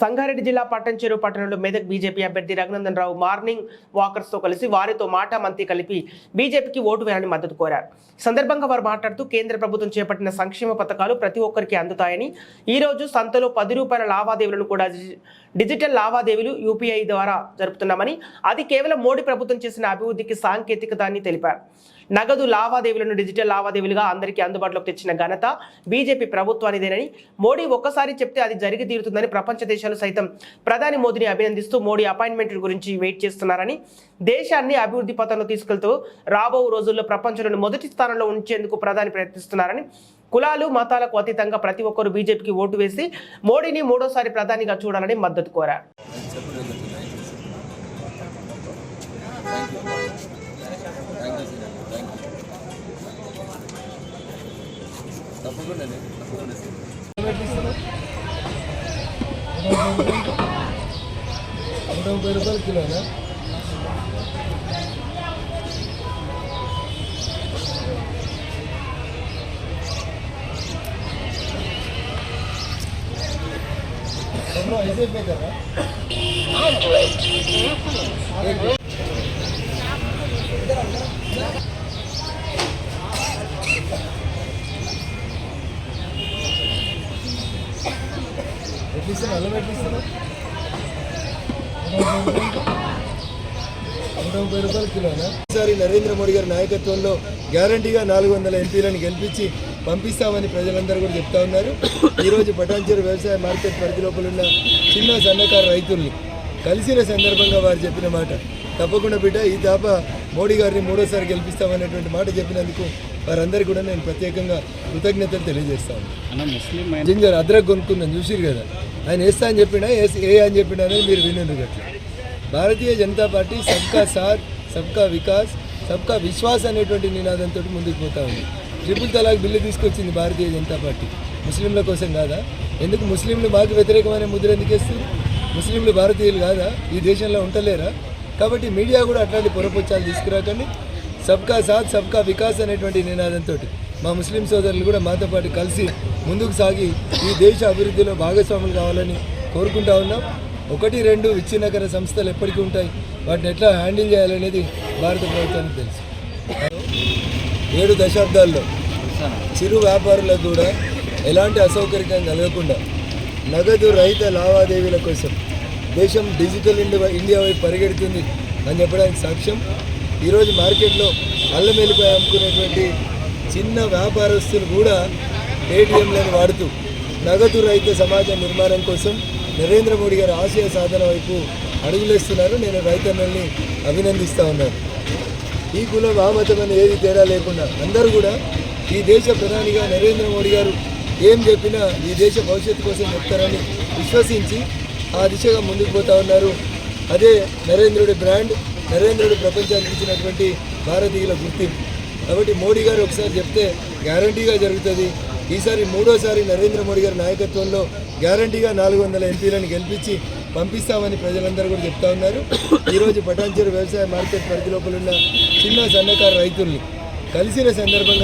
సంగారెడ్డి జిల్లా పట్టంచెరు పట్టణంలో మెదక్ బీజేపీ అభ్యర్థి రఘునందన్ రావు మార్నింగ్ వాకర్స్తో కలిసి వారితో మాట మంతి కలిపి బీజేపీకి ఓటు వేయాలని మద్దతు కోరారు. సందర్భంగా వారు మాట్లాడుతూ కేంద్ర ప్రభుత్వం చేపట్టిన సంక్షేమ పథకాలు ప్రతి ఒక్కరికి అందుతాయని ఈ రోజు సంతలో పది రూపాయల లావాదేవీలను కూడా డిజిటల్ లావాదేవీలు యూపీఐ ద్వారా జరుపుతున్నామని అది కేవలం మోడీ ప్రభుత్వం చేసిన అభివృద్ధికి సాంకేతికత అని తెలిపారు. నగదు లావాదేవీలను డిజిటల్ లావాదేవీలుగా అందరికీ అందుబాటులోకి తెచ్చిన ఘనత బీజేపీ ప్రభుత్వానిదేనని మోడీ ఒక్కసారి చెప్తే అది జరిగి తీరుతుందని ప్రపంచ దేశాలు సైతం ప్రధాని మోదీని అభినందిస్తూ మోడీ అపాయింట్మెంట్ గురించి వెయిట్ చేస్తున్నారని దేశాన్ని అభివృద్ధి పథంలో తీసుకెళ్తూ రాబో రోజుల్లో ప్రపంచంలోని మొదటి స్థానంలో ఉంచేందుకు ప్రధాని ప్రయత్నిస్తున్నారని కులాలు మతాలకు అతీతంగా ప్రతి ఒక్కరూ బీజేపీకి ఓటు వేసి మోడీని మూడోసారి ప్రధానిగా చూడాలని మద్దతు కోరారు. తప్పకుండా తప్పకుండా నూట ముప్పై రూపాయలు కిలోనా బ్రో ఐసే పే కరా ఎట్లిస్తున్నా అల్లం ఎట్లిస్తున్నా నూట ముప్పై రూపాయలు కిలోనా? ఈసారి నరేంద్ర మోడీ గారి నాయకత్వంలో గ్యారంటీగా నాలుగు వందల ఎంపీలను గెలిపించి పంపిస్తామని ప్రజలందరూ కూడా చెప్తా ఉన్నారు. ఈరోజు పటాన్చేరు వ్యవసాయ మార్కెట్ పరిధి లోపల ఉన్న చిన్న సన్నకారు రైతుల్ని కలిసిన సందర్భంగా వారు చెప్పిన మాట. తప్పకుండా బిడ్డ ఈ దాప మోడీ గారిని మూడోసారి గెలిపిస్తామనేటువంటి మాట చెప్పినందుకు వారందరికీ కూడా నేను ప్రత్యేకంగా కృతజ్ఞతలు తెలియజేస్తాను. జింజర్ అద్రక్ కొనుక్కుందని చూసిరు కదా? ఆయన వేస్తా అని చెప్పినా వేసి- ఏ అని చెప్పినా అనేది మీరు వినండి అట్లా భారతీయ జనతా పార్టీ సబ్కా సాత్ సబ్కా వికాస్ సబ్కా విశ్వాస్ అనేటువంటి నినాదంతో ముందుకు పోతా ఉంది. ట్రిపుల్ తలాక్ బిల్లు తీసుకొచ్చింది భారతీయ జనతా పార్టీ. ముస్లింల కోసం కాదా? ఎందుకు ముస్లింలు మాకు వ్యతిరేకమైన ముద్ర ఎందుకు వేస్తుంది ముస్లింలు భారతీయులు కాదా? ఈ దేశంలో ఉండలేరా? కాబట్టి మీడియా కూడా అట్లాంటి పొరపొచ్చాలు తీసుకురాకండి. సబ్కా సాత్ సబ్కా వికాస్ అనేటువంటి నినాదంతో మా ముస్లిం సోదరులు కూడా మాతో పాటు కలిసి ముందుకు సాగి ఈ దేశ అభివృద్ధిలో భాగస్వాములు కావాలని కోరుకుంటా ఉన్నాం. ఒకటి రెండు విచ్ఛిన్నకర సంస్థలు ఎప్పటికీ ఉంటాయి. వాటిని ఎట్లా హ్యాండిల్ చేయాలనేది భారత ప్రభుత్వానికి తెలుసు. ఏడు దశాబ్దాల్లో చిరు వ్యాపారులకు కూడా ఎలాంటి అసౌకర్యం కలగకుండా నగదు రహిత లావాదేవీల కోసం దేశం డిజిటల్ ఇండియా ఇండియా వైపు పరిగెడుతుంది అని చెప్పడానికి సాక్ష్యం. ఈరోజు మార్కెట్లో అల్లం అమ్ముకునేటువంటి చిన్న వ్యాపారస్తులు కూడా పేటీఎంలను వాడుతూ నగదు రహిత సమాజ నిర్మాణం కోసం నరేంద్ర మోడీ గారి ఆశయ సాధన వైపు అడుగులేస్తున్నారు. నేను రైతన్నల్ని అభినందిస్తూ ఉన్నాను. ఈ కుల ఆ ఏది తేడా లేకుండా అందరూ కూడా ఈ దేశ ప్రధానిగా నరేంద్ర మోడీ గారు ఏం చెప్పినా ఈ దేశ భవిష్యత్తు కోసం చెప్తారని విశ్వసించి ఆ దిశగా ముందుకు పోతా ఉన్నారు. అదే నరేంద్రుడి బ్రాండ్ నరేంద్రుడు ప్రపంచానికి ఇచ్చినటువంటి భారతీయుల గుర్తింపు. కాబట్టి మోడీ గారు ఒకసారి చెప్తే గ్యారంటీగా జరుగుతుంది. ఈసారి మూడోసారి నరేంద్ర మోడీ గారి నాయకత్వంలో గ్యారంటీగా నాలుగు వందల ఎంపీలను గెలిపించి పంపిస్తామని ప్రజలందరూ కూడా చెప్తా ఉన్నారు. ఈరోజు పటాన్చేరు వ్యవసాయ మార్కెట్ పరిధి లోపల ఉన్న చిన్న సన్నకారు రైతుల్ని కలిసిన సందర్భంగా